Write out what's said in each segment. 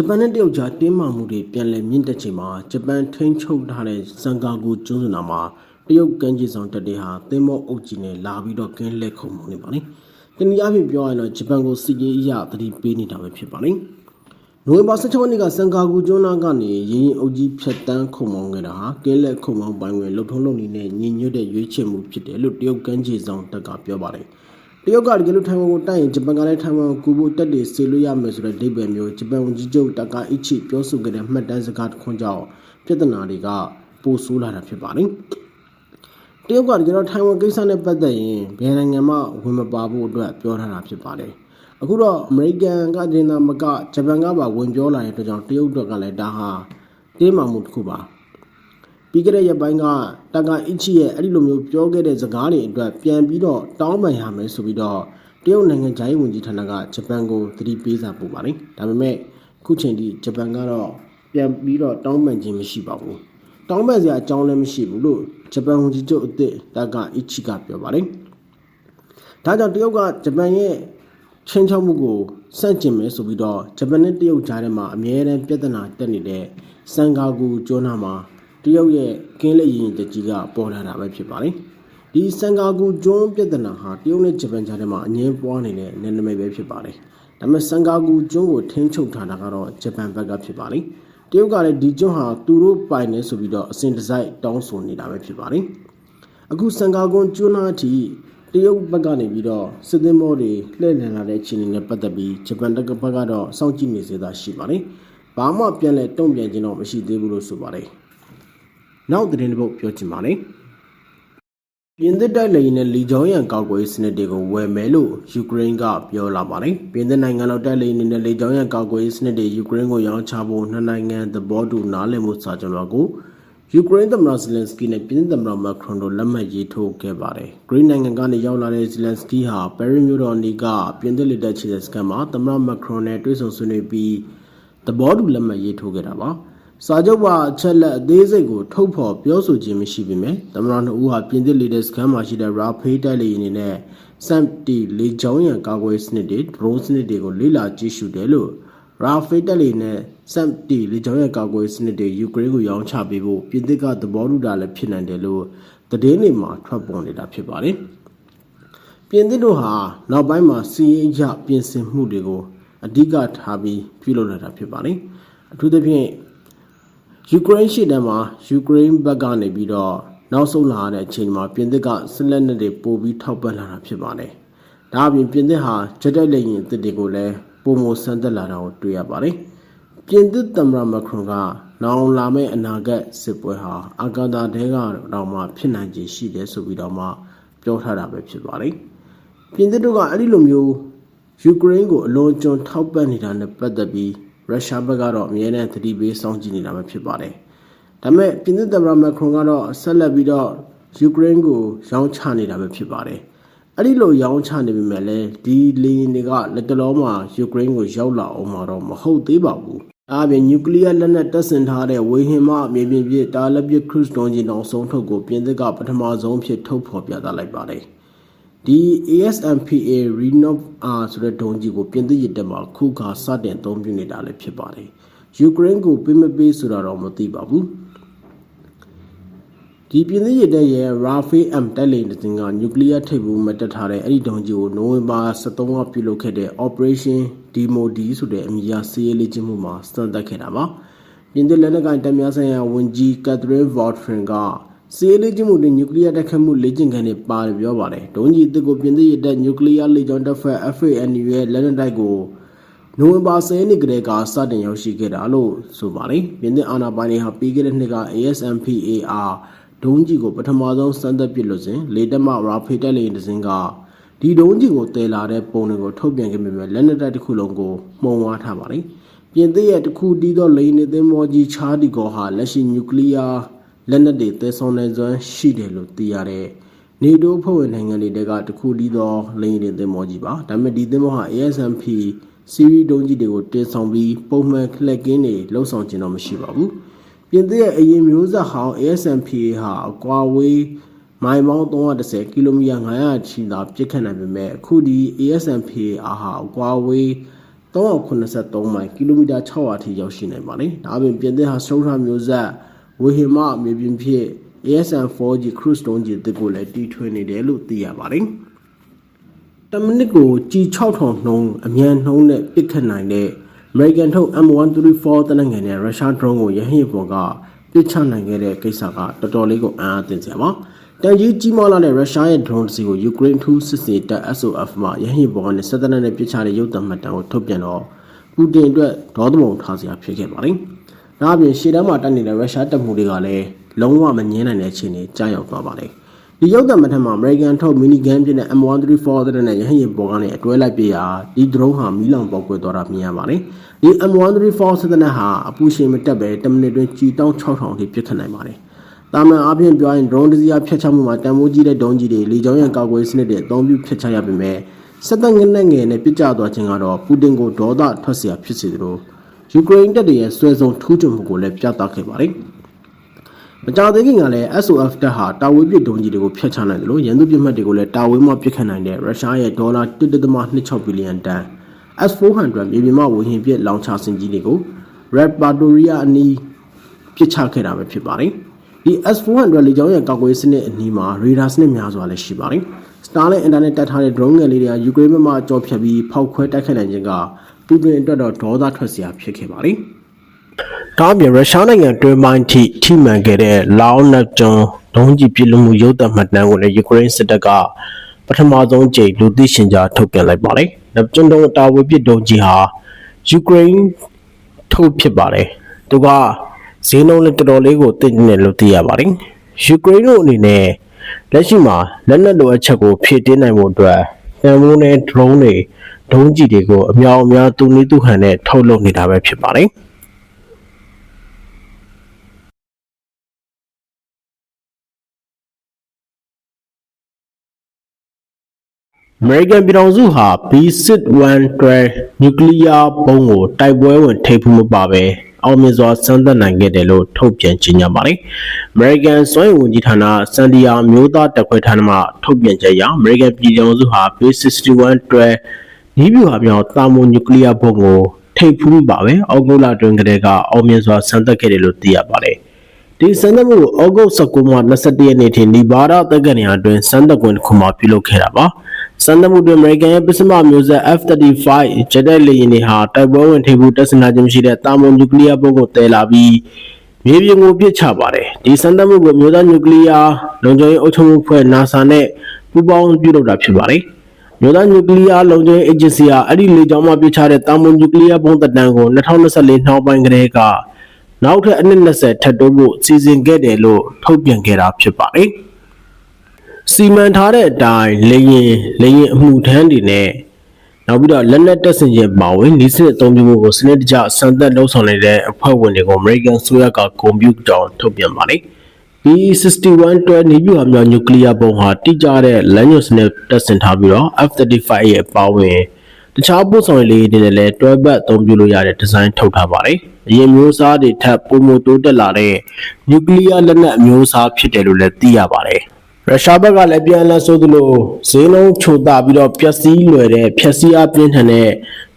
ဂျပန်နဲ့တရုတ်ကြားတင်းမာမှုတွေပြန်လည်မြင့်တက်ချိန်မှာဂျပန်ထိန်းချုပ်ထားတဲ့စန်ကာဂူကျွန်းစုနာမှာတရုတ်ကမ်းခြေဆောင်တပ်တွေဟာသင်းမောအုပ်ကြီးနဲ့လာပြီးတော့ကင်းလက်ခုံမှုနေပါလိမ့်။တနည်းအားဖြင့်ပြောရရင်တော့ဂျပန်ကိုစစ်ရေးအရသတိပေးနေတာပဲဖြစ်ပါလိမ့်။နိုဝင်ဘာ16ရက်နေ့ကစန်ကာဂူကျွန်းနာကနေရင်းရင်အုပ်ကြီးဖြတ်တန်းခုံမောင်းခဲ့တာဟာကင်းလက်ခုံမောင်းပိုင်းဝင်လှုပ်ထုံးလုံနေနဲ့ညီညွတ်တဲ့ရွေးချယ်မှုဖြစ်တယ်လို့တရုတ်ကမ်းခြေဆောင်တပ်ကပြောပါတယ်။ တရုတ်ကတကယ်လို့ထိုင်ဝမ်ကိုတိုက်ရင်ဂျပန်ကလည်းထိုင်ဝမ်ကိုကူဖို့တက်တွေဆေလို့ရမယ်ဆိုတဲ့ဒိဗယ်မျိုးဂျပန်ဝန်ကြီးချုပ်တကာအီချီပြောဆိုခဲ့တဲ့မှတ်တမ်းစကားတစ်ခွန်းကြောင့်ပြဿနာတွေကပိုဆိုးလာတာဖြစ်ပါတယ်။တရုတ်ကတကယ်တော့ထိုင်ဝမ်ကိစ္စနဲ့ပတ်သက်ရင်ဘယ်နိုင်ငံမှဝင်မပါဖို့အတွက်ပြောထားတာဖြစ်ပါတယ်။အခုတော့အမေရိကန်ကတင်တာမကဂျပန်ကပါဝင်ပြောလာတဲ့အတွက်ကြောင့်တရုတ်တို့ကလည်းဒါဟာတင်းမာမှုတစ်ခုပါ။ ပြီးခဲ့တဲ့ရက်ပိုင်းကတာကာအီချီရဲ့အဲ့ဒီလိုမျိုးပြောခဲ့တဲ့စကားတွေအတွက်ပြန်ပြီးတော့တောင်းပန်ရမယ်ဆိုပြီးတော့တရုတ်နိုင်ငံခြားရေးဝန်ကြီးဌာနကဂျပန်ကိုသတိပေးစာပို့ပါတယ်။ဒါပေမဲ့ခုချိန်ထိဂျပန်ကတော့ပြန်ပြီးတော့တောင်းပန်ခြင်းမရှိပါဘူး။တောင်းပန်စရာအကြောင်းလည်းမရှိဘူးလို့ဂျပန်ဝန်ကြီးချုပ်အသစ်တာကာအီချီကပြောပါတယ်။ဒါကြောင့်တရုတ်ကဂျပန်ရဲ့ချင်းချောက်မှုကိုစန့်ကျင်မယ်ဆိုပြီးတော့ဂျပန်နဲ့တရုတ်ကြားထဲမှာအမြဲတမ်းပြဿနာတက်နေတဲ့စန်ကာဂူကျွန်းနာမှာ တရုတ်ရဲ့ကင်းလက်ရင်တကြီးကပေါ်လာတာပဲဖြစ်ပါတယ်။ဒီစန်ကာဂူကျွန်းပြဿနာဟာတရုတ်နဲ့ဂျပန်ကြားထဲမှာအငင်းပွားနေတဲ့နယ်နိမိတ်ပဲဖြစ်ပါတယ်။ဒါပေမဲ့စန်ကာဂူကျွန်းကိုထိန်းချုပ်ထားတာကတော့ဂျပန်ဘက်ကဖြစ်ပါတယ်။တရုတ်ကလည်းဒီကျွန်းဟာသူတို့ပိုင်နေဆိုပြီးတော့အစဉ်တစိုက်တောင်းဆိုနေတာပဲဖြစ်ပါတယ်။အခုစန်ကာဂွန်ကျွန်းသားအထိတရုတ်ဘက်ကနေပြီးတော့စစ်သင်းမောတွေလှည့်လည်လာတဲ့အခြေအနေနဲ့ပတ်သက်ပြီးဂျပန်တက်ကဘက်ကတော့စောင့်ကြည့်နေစေတာရှိပါတယ်။ဘာမှပြန်လဲတုံ့ပြန်ခြင်းတော့မရှိသေးဘူးလို့ဆိုပါတယ်။ နောက်သတင်းတစ်ပုဒ်ပြောချင်ပါတယ်။ပြင်သစ်တိုက်လေယာဉ်နဲ့လီဂျောင်းရန်ကောက်ွယ်ရေးစနစ်တွေကိုဝယ်မယ်လို့ယူကရိန်းကပြောလာပါတယ်။ပြင်သစ်နိုင်ငံတော်တိုက်လေယာဉ်နဲ့လီဂျောင်းရန်ကောက်ွယ်ရေးစနစ်တွေယူကရိန်းကိုရောင်းချဖို့နှစ်နိုင်ငံသဘောတူနားလည်မှုစာချုပ်တော်ကိုယူကရိန်းသမ္မတဇလန်စကီနဲ့ပြင်သစ်သမ္မတမက်ခရွန်တို့လက်မှတ်ရေးထိုးခဲ့ပါတယ်။ဂရိနိုင်ငံကနေရောက်လာတဲ့ဇလန်စကီဟာပဲရီမြို့တော်နီကပြင်သစ်လက်တက်ချီတဲ့စကန်မှာသမ္မတမက်ခရွန်နဲ့တွေ့ဆုံဆွေးနွေးပြီးသဘောတူလက်မှတ်ရေးထိုးခဲ့တာပါ။ စာချုပ်ပါအချက်လက်အသေးစိတ်ကိုထုတ်ဖော်ပြောဆိုခြင်းမရှိပေမဲ့သမ္မတနှစ်ဦးဟာပြင်သစ်လေတဲ့စခန်းမှာရှိတဲ့ရာဖေးတိုက်လေယာဉ်တွေနဲ့စမ်တီလေကြောင်းရန်ကာကွယ်စနစ်တွေဒရုန်းစနစ်တွေကိုလေ့လာကြည့်ရှုတယ်လို့ရာဖေးတိုက်လေယာဉ်နဲ့စမ်တီလေကြောင်းရန်ကာကွယ်စနစ်တွေယူကရိန်းကိုရောင်းချပေးဖို့ပြင်သစ်ကသဘောတူတာလည်းဖြစ်နိုင်တယ်လို့သတင်းတွေမှာထွက်ပေါ်နေတာဖြစ်ပါတယ်။ပြင်သစ်တို့ဟာနောက်ပိုင်းမှာစီးရင်ရပြင်ဆင်မှုတွေကိုအဓိကထားပြီးပြုလုပ်လာတာဖြစ်ပါတယ်။အထူးသဖြင့် ယူကရိန်းရှေ့တန်းမှာယူကရိန်းဘက်ကနေပြီးတော့နောက်ဆုံးလာတဲ့အချိန်မှာပြင်သစ်ကဆက်လက်နဲ့တွေပို့ပြီးထောက်ပံ့လာတာဖြစ်ပါတယ်။ဒါအပြင်ပြင်သစ်ဟာဂျက်တိုက်လေယာဉ်အသစ်တွေကိုလည်းပုံမဆန်းသက်လာတာကိုတွေ့ရပါတယ်။ပြင်သစ်သမ္မတမက်ခရွန်ကနောင်လာမယ့်အနာဂတ်စစ်ပွဲဟာအာကာသတဲကတော့မှဖြစ်နိုင်ခြေရှိတယ်ဆိုပြီးတော့မှပြောထားတာပဲဖြစ်ပါတယ်။ပြင်သစ်တို့ကအဲ့ဒီလိုမျိုးယူကရိန်းကိုအလွန်ကျွံထောက်ပံ့နေတာနဲ့ပတ်သက်ပြီး ရုရှားဘက်ကတော့အမြဲတမ်းသတိပေးစောင့်ကြည့်နေတာပဲဖြစ်ပါတယ်။ဒါပေမဲ့ပြင်သစ်သမ္မတမက်ခရွန်ကတော့ဆက်လက်ပြီးတော့ယူကရိန်းကိုရောင်းချနေတာပဲဖြစ်ပါတယ်။အဲ့ဒီလိုရောင်းချနေပေမဲ့လည်းဒီလေယာဉ်တွေကလက်တလုံးမှာယူကရိန်းကိုရောက်လာအောင်မှာတော့မဟုတ်သေးပါဘူး။ဒါအပြင်နျူကလ িয়ার လက်နက်တပ်ဆင်ထားတဲ့ဝေဟင်မှမြေပြင်ပြစ်တာလက်ပစ်ခရုစ်ဒုံးကျည်နောက်ဆုံးထုတ်ကိုပြင်သစ်ကပထမဆုံးဖြစ်ထုတ်ဖော်ပြသလိုက်ပါတယ်။ ဒီ ASMPA Renov R ဆိုတဲ့ဒုံးကြီးကိုပြင်သစ်ရစ်တက်မှာခုခါစတင်အသုံးပြုနေတာလည်းဖြစ်ပါတယ်။ယူကရိန်းကိုပေးမပေးဆိုတာတော့မသိပါဘူး။ဒီပြင်သစ်ရစ်တက်ရဲ့ Rafale M တိုက်လေယာဉ်တစ်စင်းကနျူကလ িয়ার ထိပ်ဘူးမတက်ထားတဲ့အဲ့ဒီဒုံးကြီးကိုနိုဝင်ဘာ23ရက်ပြုလုပ်ခဲ့တဲ့ Operation Demodi ဆိုတဲ့အမည်အရစီးရေးလေ့ကျင့်မှုမှာစတင်တက်ခဲ့တာပါ။ပြင်သစ်လက်နက်ကိုင်တပ်များဆိုင်ရာဝန်ကြီး Catherine Vautrin က စီးရေးလေ့ကျင့်မှုတွင်နျူကလ িয়ারတိုက်ခတ်မှုလေ့ကျင့်ခန်းတွေပါတယ်ပြောပါတယ်။ဒုံးကြီးအသစ်ကိုပြင်သစ်ရစ်တက်နျူကလ িয়ারလေကြောင်းတပ်ဖွဲ့ FANU ရဲ့လက်နက်တိုက်ကိုနိုဝင်ဘာ10ရက်နေ့ကတည်းကစတင်ရောက်ရှိခဲ့တာလို့ဆိုပါတယ်။ပြင်သစ်အာဏာပိုင်တွေဟာပြီးခဲ့တဲ့နှစ်က ASMPAR ဒုံးကြီးကိုပထမဆုံးစမ်းသပ်ပစ်လို့စဉ်လေတက်မရာဖေးတက်လေတစ်စင်းကဒီဒုံးကြီးကိုတည်လာတဲ့ပုံတွေကိုထုတ်ပြန်ခဲ့ပေမဲ့လက်နက်တိုက်တစ်ခုလုံးကိုမှုံဝါထားပါတယ်။ပြင်သစ်ရဲ့တစ်ခုတီးသောလေနေသင်းမောကြီးချားဒီကောဟာလက်ရှိနျူကလ িয়ার လက်နက်တွေတည်ဆောင်နိုင်စွမ်းရှိတယ်လို့သိရတဲ့နေတိုးဖွဲ့ဝင်နိုင်ငံတွေကတခုတည်းသောလိန်ရင်သင်းမောကြီးပါဒါပေမဲ့ဒီသင်းမောဟာ ASMP စီရီဒုံးကြီးတွေကိုတင်ဆောင်ပြီးပုံမှန်ခလက်ကင်းတွေလှုပ်ဆောင်ခြင်းတော့မရှိပါဘူးပြင်သစ်ရဲ့အရင်မျိုးဆက်ဟောင်း ASMP ဟာအကွာဝေးမိုင်ပေါင်း310ကီလိုမီတာ900ချီသာပြစ်ခတ်နိုင်ပေမဲ့အခုဒီ ASMP အားဟာအကွာဝေး383မိုင်ကီလိုမီတာ600အထိရောက်ရှိနိုင်ပါတယ်။ဒါအပြင်ပြင်သစ်ဟာစတုထမျိုးဆက် ဝေဟင်မမြေပြင်ဖြစ် ASM 4G cruise တုံးကြီးတစ်ကိုလည်းတီထွင်နေတယ်လို့သိရပါတယ်။တမနစ်ကိုကြီး6000 နှုန်းအမြန်နှုန်းနဲ့ပစ်ခတ်နိုင်တဲ့ American ထုတ် M134 တနင်္ဂနွေနဲ့ Russia drone ကိုရဟရင်ပေါ်ကပစ်ချနိုင်ခဲ့တဲ့ကိစ္စကတော်တော်လေးကိုအံ့အားသင့်စရာပါ။တန်ကြီးကြီးမားလာတဲ့ရုရှားရဲ့ drone စီကိုယူကရိန်းထူးစစ်စေတပ် SOF မှရဟရင်ပေါ်ကနေစစ်တပ်နဲ့ပစ်ချတဲ့ရုပ်သံမှတ်တမ်းကိုထုတ်ပြန်တော့ပူတင်အတွက်ဒေါသပုံထားစရာဖြစ်ခဲ့ပါတယ်။ ဒါအပြင်ရှေ့တန်းမှာတက်နေတဲ့ရုရှားတပ်မှုတွေကလည်းလုံးဝမငြင်းနိုင်တဲ့အခြေအနေကြားရောက်သွားပါတယ်။ဒီရုပ်သံမှတ်တမ်းမှာ American ထုတ် mini gun ပြတဲ့ M134 တဲ့နဲ့ရဟရင်ပေါ်ကနေအတွဲလိုက်ပြရာဒီ drone ဟာမီးလောင်ပေါက်ကွဲသွားတာမြင်ရပါတယ်။ဒီ M134 စစ်တပ်ဟာအပူရှင်မတက်ပဲ10မိနစ်တွင်ကြီးတောင်း6000ထိပစ်ခတ်နိုင်ပါတယ်။တာမန်အားဖြင့်ပြောရင် drone တစ်စီးအားဖျက်ချမှုမှာတန်ဖိုးကြီးတဲ့ဒုံးကြီးတွေလေကြောင်းရန်ကာကွယ်စနစ်တွေအသုံးပြုဖျက်ချရပေမဲ့စစ်တပ်ငနဲ့ငယ်နဲ့ပြစ်ကျသွားခြင်းကတော့ပူတင်ကိုဒေါသထွက်เสียဖြစ်စေသလို ယူကရိန်းတပ်တွေရဲ့ဆွဲဆောင်ထူးချွန်မှုကိုလည်းပြသခဲ့ပါတယ်။မကြသေးခင်ကလည်း SOF တပ်ဟာတာဝေးပစ်ဒုံးကြီးတွေကိုဖျက်ချနိုင်တယ်လို့ရန်သူပစ်မှတ်တွေကိုလည်းတာဝေးမှပစ်ခတ်နိုင်တဲ့ရုရှားရဲ့ဒေါ်လာ1.26ဘီလီယံတန် S400 မြေပြင်မှဝေဟင်ပစ်လောင်ချစင်ကြီးတွေကို Repertoria အနီးပစ်ချခဲ့တာပဲဖြစ်ပါတယ်။ဒီ S400 လေကြောင်းရဲ့ကာကွယ်စနစ်အနီးမှာရေဒါစနစ်များစွာလည်းရှိပါတယ်။ Starlink Internet တက်ထားတဲ့ drone ငယ်လေးတွေကယူကရိန်းဘက်မှကြောဖြတ်ပြီးဖောက်ခွဲတိုက်ခိုက်နိုင်ခြင်းက ပူတင်အတွက်တော့ဒေါသထွက်စရာဖြစ်ခဲ့ပါတယ်။ဒါအပြင်ရုရှားနိုင်ငံတွင်းပိုင်းထိထိမှန်ခဲ့တဲ့လောင်းနက်ကျွန်းဒုံးကျည်ပြစ်လူမှုရုပ်သံမှတ်တမ်းကိုလည်းယူကရိန်းစစ်တပ်ကပထမဆုံးကြိမ်လူသိရှင်ကြားထုတ်ပြန်လိုက်ပါတယ်။နက်ကျွန်းတုံးတာဝေပစ်ဒုံးကြီးဟာယူကရိန်းထုတ်ဖြစ်ပါတယ်။သူကဈေးနှုန်းလည်းတော်တော်လေးကိုတင့်နေလို့သိရပါတယ်။ယူကရိန်းတို့အနေနဲ့လက်ရှိမှာလက်နက်လိုအပ်ချက်ကိုဖြည့်တင်းနိုင်ဖို့အတွက်တန်ဖိုးနဲ့ drone တွေ ဒုံးကျည်တွေကိုအများအများသူနည်းသူဟန်နဲ့ထုတ်လုပ်နေတာပဲဖြစ်ပါတယ်။ American ပြည်ထောင်စုဟာ B6112 နျူကလ িয়ার ဘုံးကိုတိုက်ပွဲဝင်ထိပ်ဖူးမပါပဲအောင်မြင်စွာစမ်းသပ်နိုင်ခဲ့တယ်လို့ထုတ်ပြန်ကြေညာပါတယ်။ American စွမ်းအင်ဝန်ကြီးဌာနစန်ဒီယာမျိုးသားတပ်ခွဲဌာနမှထုတ်ပြန်ချက်အရ American ပြည်ထောင်စုဟာ B6112 နီးဗျူဟာမြောက်တာမိုနျူကလ িয়ার ဘုံးကိုထိပ်ဖူးမပါပဲအောက်ဂုတ်လတွင်ကတည်းကအောင်မြင်စွာစမ်းသပ်ခဲ့တယ်လို့သိရပါတယ်။ ဒီစမ်းသပ်မှုကိုဩဂုတ်19မှ21ရက်နေ့ထိနီဗားဒါတက္ကသိုလ်အတွင်းစမ်းသပ်ကွင်းတစ်ခုမှာပြုလုပ်ခဲ့တာပါ။စမ်းသပ်မှုတွင် American ရဲ့ပစ္စမမျိုးဆက် F35 ဂျက်တိုက်လေယာဉ်တွေဟာတိုက်ပွဲဝင်ထိပ်ဖူးတပ်ဆင်ထားခြင်းမရှိတဲ့တာမွန်နျူကလ িয়ার ဘုံကိုတည်လာပြီးမြေပြင်ကိုပစ်ချပါတယ်။ဒီစမ်းသပ်မှုကိုမျိုးသားနျူကလ িয়ার လုံခြုံရေးအုပ်ချုပ်မှုဖွဲ့ NASA နဲ့ပူးပေါင်းပြုလုပ်တာဖြစ်ပါတယ်။ မျိုးသားနျူကလ িয়ার လုံခြုံရေးအေဂျင်စီကအဲ့ဒီလေကြောင်းမှပစ်ချတဲ့တာမွန်နျူကလ িয়ার ဘုံတပ်တန်းကို2024နှောင်းပိုင်းကတည်းကနောက်ထပ်အနည်း20ထပ်တိုးဖို့စီစဉ်ခဲ့တယ်လို့ထုတ်ပြန်ခဲ့တာဖြစ်ပါတယ်။စီမံထားတဲ့အတိုင်းလေရင်လေရင်အမှုထမ်းတွေနဲ့နောက်ပြီးတော့လက်နက်တပ်ဆင်ခြင်းပါဝင်ဤစစ်အသုံးပြုမှုကိုစနစ်တကျစံသက်လှုပ်ဆောင်နေတဲ့အဖွဲ့ဝင်တွေကို American ဆိုရကဂုဏ်ပြုကြောင်းထုတ်ပြန်ပါတယ်။ B6112 နေပြည်တော်မြောက်နျူကလ িয়ার ဘုံဟာတိကျတဲ့လမ်းညွှန်စနစ်တပ်ဆင်ထားပြီးတော့ F35 ရဲ့အပါဝင်တခြားပို့ဆောင်ရေးလေးတွေနဲ့လည်းတွဲဘက်အသုံးပြုလို့ရတဲ့ဒီဇိုင်းထုတ်ထားပါတယ်။အရင်မျိုးစားတွေထပ်ပုံမတိုးတက်လာတဲ့နျူကလ িয়ার လက်နက်အမျိုးအစားဖြစ်တယ်လို့လည်းသိရပါတယ်။ရုရှားဘက်ကလည်းပြန်လည်ဆိုသလိုဈေးနှုန်းချိုတာပြီးတော့ပျက်စီးလွယ်တဲ့ဖြက်စီးအားပြင်းထန်တဲ့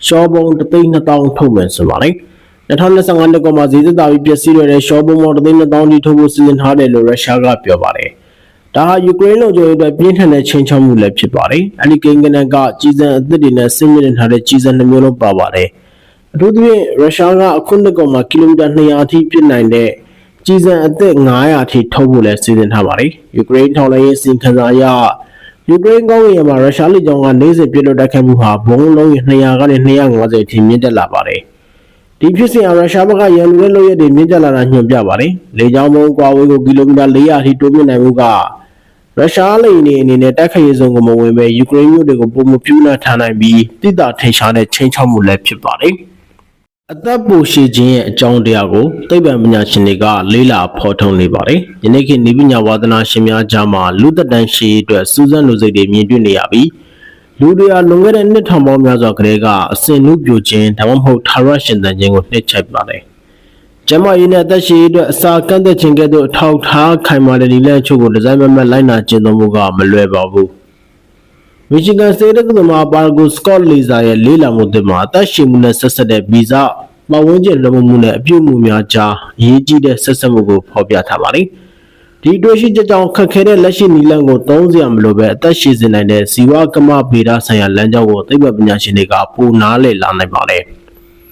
ရှော့ဘုံ3,000ထုတ်မယ်ဆိုပါတယ်။ 2025နှစ်ကမှဈေးသက်သာပြီးပျက်စီးလွယ်တဲ့ရှော့ဘုံပေါင်း3,000တိထုတ်ဖို့စီစဉ်ထားတယ်လို့ရုရှားကပြောပါတယ်။ဒါဟာယူကရိန်းလုံခြုံရေးအတွက်ပြင်းထန်တဲ့ချိန်ချောက်မှုလည်းဖြစ်ပါတယ်။အဲဒီကိန်းဂဏန်းကကြီးစံအသစ်တွေနဲ့ဆင်းရဲထားတဲ့ကြီးစံနှမျိုးလုံးပါပါတယ်။အထူးသဖြင့်ရုရှားကအခုနှစ်ကောင်မှာကီလိုမီတာ200အထိပြစ်နိုင်တဲ့ကြီးစံအသစ်900အထိထုတ်ဖို့လည်းစီစဉ်ထားပါတယ်။ယူကရိန်းထောက်လှမ်းရေးစီခံစာအရယူကရိန်းကောင်းကင်မှာရုရှားလက်ကြောင်းကနေ့စဉ်ပြစ်လွတ်တိုက်ခိုက်မှုဟာဘုံလုံး200ကနေ250အထိမြင့်တက်လာပါတယ်။ ဒီဖြစ်စဉ်ဟာရုရှားဘက်ကရန်လူတဲ့လုပ်ရက်တွေမြင့်တက်လာတာညွှန်ပြပါတယ်။လေကြောင်းဘုံကွာဝေးကိုကီလိုမီတာ400အထိတိုးမြင့်နိုင်မှုကရုရှားလိန်နေအနေနဲ့တိုက်ခိုက်ရေးဆုံးကိုမဝင်ပဲယူကရိန်းမြို့တွေကိုပုံမပြူးနာထားနိုင်ပြီးတိတာထိန်ရှားတဲ့ချင်းချောက်မှုလည်းဖြစ်ပါတယ်။အသက်ပိုရှိခြင်းရဲ့အကြောင်းတရားကိုသိပ္ပံပညာရှင်တွေကလေးလာဖော်ထုတ်နေပါတယ်။ယနေ့ခေတ်ဤပညာဝါသနာရှင်များကြားမှာလူသက်တမ်းရှိရေးအတွက်စူးစမ်းလူစိတ်တွေမြင်တွေ့နေရပြီး လူတွေဟာလွန်ခဲ့တဲ့နှစ်ထောင်ပေါင်းများစွာကတည်းကအစင်နုပြိုခြင်းဒါမှမဟုတ်ထာဝရရှင်သန်ခြင်းကိုနှိမ့်ချိုက်ပါတယ်။ကျမရေးနဲ့အသက်ရှိရေးအတွက်အစာကန့်သက်ခြင်းကဲ့သို့အထောက်ထားခိုင်မာတဲ့ဒီလန့်ချို့ကိုဒီဇိုင်းမမတ်လိုက်နာကျင့်သုံးမှုကမလွယ်ပါဘူး။မီချီဂန်စေတက္ကသိုလ်မှာပါဂိုစကော့လီဇာရဲ့လေးလာမှုတွေမှာအသက်ရှင်မှုနဲ့ဆက်ဆက်တဲ့ဗီဇပတ်ဝန်းကျင်လွှမ်းမိုးမှုနဲ့အပြုအမူများကြားအရေးကြီးတဲ့ဆက်ဆက်မှုကိုဖော်ပြထားပါတယ်။ ဒီတွေ့ရှိချက်ကြောင့်ခက်ခဲတဲ့လက်ရှိနီလန်ကိုသုံးစရာမလိုပဲအသက်ရှင်စေနိုင်တဲ့ဇီဝကမဗေဒဆိုင်ရာလမ်းကြောင်းကိုသိပ္ပံပညာရှင်တွေကပိုနားလည်လာနိုင်ပါတယ်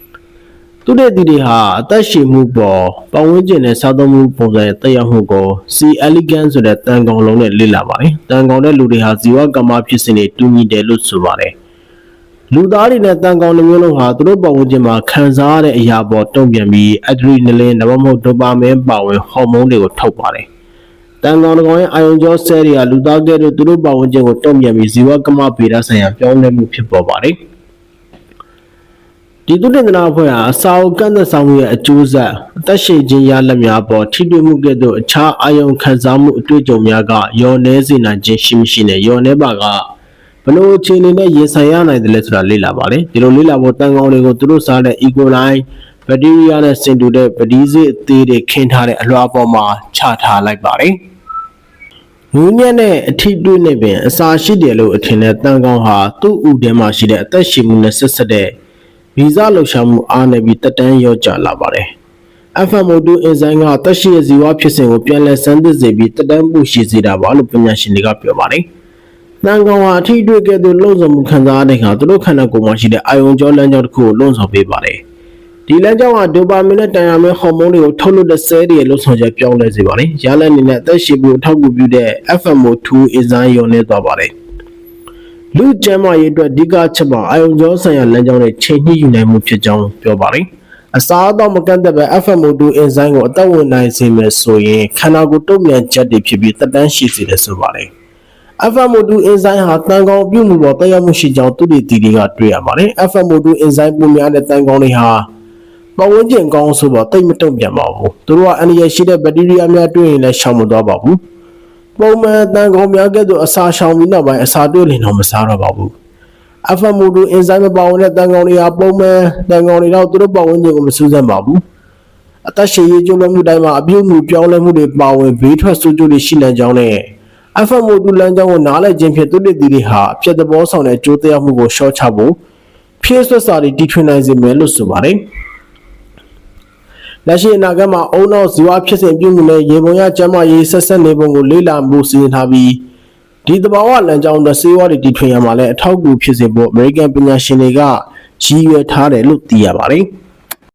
။သူတဲ့ဒီတွေဟာအသက်ရှင်မှုပေါ်ပတ်ဝန်းကျင်နဲ့စားသုံးမှုပုံစံတက်ရောက်မှုကို C elegant ဆိုတဲ့တန်ကောင်လုံးနဲ့လေ့လာပါတယ်။တန်ကောင်တဲ့လူတွေဟာဇီဝကမ္မဖြစ်စဉ်တွေတူညီတယ်လို့ဆိုပါတယ်။လူသားတွေနဲ့တန်ကောင်တစ်မျိုးလုံးဟာသူတို့ပတ်ဝန်းကျင်မှာခံစားရတဲ့အရာပေါ်တုံ့ပြန်ပြီးအဒရီနလင်ဒါမှမဟုတ်ဒိုပါမင်ပါဝင်ဟော်မုန်းတွေကိုထုတ်ပါတယ်။ တန်ကောင်တစ်ကောင်ရဲ့အာယုံကြောဆဲတွေကလူသားကဲ့သို့သူတို့ပတ်ဝန်းကျင်ကိုတုံ့ပြန်ပြီးဇီဝကမ္မဗေဒဆိုင်ရာပြောင်းလဲမှုဖြစ်ပေါ်ပါတယ်။ဒီသုတေသနအဖွဲ့ဟာအစာအုပ်ကန့်သက်ဆောင်မှုရဲ့အကျိုးဆက်အသက်ရှင်ခြင်းရလဒ်များပေါ်ထိတွေ့မှုကဲ့သို့အခြားအာယုံခံစားမှုအတွေ့အကြုံများကယောနေစေနိုင်ခြင်းရှိမရှိနဲ့ယောနေပါကဘလို့အခြေအနေနဲ့ရင်ဆိုင်ရနိုင်တယ်လဲဆိုတာလေ့လာပါတယ်ဒီလိုလေ့လာဖို့တန်ကောင်တွေကိုသူတို့စားတဲ့ E. coli ဘက်တီးရီးယားနဲ့ဆင်တူတဲ့ပတိစေ့အသေးတွေခင်းထားတဲ့အလွှာပေါ်မှာချထားလိုက်ပါတယ်နူးညံ့တဲ့အထီးတွေ့နေပင်အစာရှိတယ်လို့အထင်တဲ့တန်ကောင်ဟာသူ့ဥထဲမှာရှိတဲ့အသက်ရှင်မှုနဲ့ဆက်ဆက်တဲ့ဗီဇလှုပ်ရှားမှုအားနည်းပြီးတက်တန်းရော့ကျလာပါတယ်။ FMO2 အင်ဇိုင်းကတက်ရှိရဲ့ဇီဝဖြစ်စဉ်ကိုပြန်လည်ဆန်းသစ်စေပြီးတက်တန်းပိုရှိစေတာပါလို့ပညာရှင်တွေကပြောပါတယ်။တန်ကောင်ဟာအထီးတွေ့ကဲ့သို့လုံဆောင်မှုခံစားရတဲ့အခါသူတို့ခန္ဓာကိုယ်မှာရှိတဲ့အာယုံကြောလမ်းကြောင်းတစ်ခုကိုလုံဆောင်ပေးပါတယ်။ ဒီလမ်းကြောင်းကဒိုပါမင်နဲ့တန်ယာမင်ဟော်မုန်းတွေကိုထုတ်လွှတ်တဲ့ဆဲတွေရဲ့လုံဆောင်ချက်ပြောင်းလဲစေပါတယ်။ရလဒ်အနေနဲ့အသက်ရှင်မှုအထောက်အကူပြုတဲ့ FMO2 အင်ဇိုင်းရောနေသွားပါတယ်။လူကျမ်းမာရေးအတွက်အဓိကချက်မှာအာယုံကြောဆိုင်ရာလမ်းကြောင်းနဲ့ချိန်ညှိယူနိုင်မှုဖြစ်ကြောင်းပြောပါတယ်။အစားအသောက်မကန့်သက်ပဲ FMO2 အင်ဇိုင်းကိုအသက်ဝင်နိုင်စေမယ်ဆိုရင်ခန္ဓာကိုယ်တုံ့ပြန်ချက်တွေဖြစ်ပြီးတက်တန်းရှိစေတယ်ဆိုပါတယ်။ FMO2 အင်ဇိုင်းဟာတန်ကောင်ပြုမှုပေါ်တက်ရောက်မှုရှိကြောင်းသူတွေတီတွေကတွေ့ရပါတယ်။ FMO2 အင်ဇိုင်းပုံများတဲ့တန်ကောင်တွေဟာ ပတ်ဝန်းကျင်ကောင်းဆိုတော့တိတ်မတုံ့ပြန်ပါဘူး။သူတို့ကအန္တရာယ်ရှိတဲ့ဘက်တီးရီးယားများတွေ့ရင်လည်းရှောင်မသွားပါဘူး။ပုံမှန်တန်ကောင်များကဲ့သို့အစာရှောင်ပြီးနောက်ပိုင်းအစာတွေ့လင်တော့မစားတော့ပါဘူး။ FMO2 အင်ဇိုင်းမပါဝင်တဲ့တန်ကောင်တွေဟာပုံမှန်တန်ကောင်တွေတော့သူတို့ပတ်ဝန်းကျင်ကိုမစူးစမ်းပါဘူး။အသက်ရှင်ရေးကျိုးလွှမ်းမှုတိုင်းမှာအပြုအမူပြောင်းလဲမှုတွေပါဝင်ဘေးထွက်ဆိုးကျိုးတွေရှိနိုင်ကြောင်းနဲ့ FMO2 လမ်းကြောင်းကိုနားလည်ခြင်းဖြင့်သူတို့တည်တွေဟာအဖြစ်သဘောဆောင်တဲ့ကြိုးတရားမှုကိုရှော့ချဖို့ဖြည့်ဆွတ်စာတွေတီထွင်နိုင်စေမယ်လို့ဆိုပါတယ်။ လက်ရှိအနာဂတ်မှာအုံနောက်ဇီဝဖြစ်စဉ်ပြုမှုနဲ့ရေပုံရကျမ်းမာရေးဆက်ဆက်နေပုံကိုလေ့လာမှုစီစဉ်ထားပြီးဒီသဘာဝလမ်းကြောင်းနဲ့စေဝါတွေတည်ထွင်ရမှာလည်းအထောက်အကူဖြစ်စေဖို့အမေရိကန်ပညာရှင်တွေကရည်ရွယ်ထားတယ်လို့သိရပါတယ်။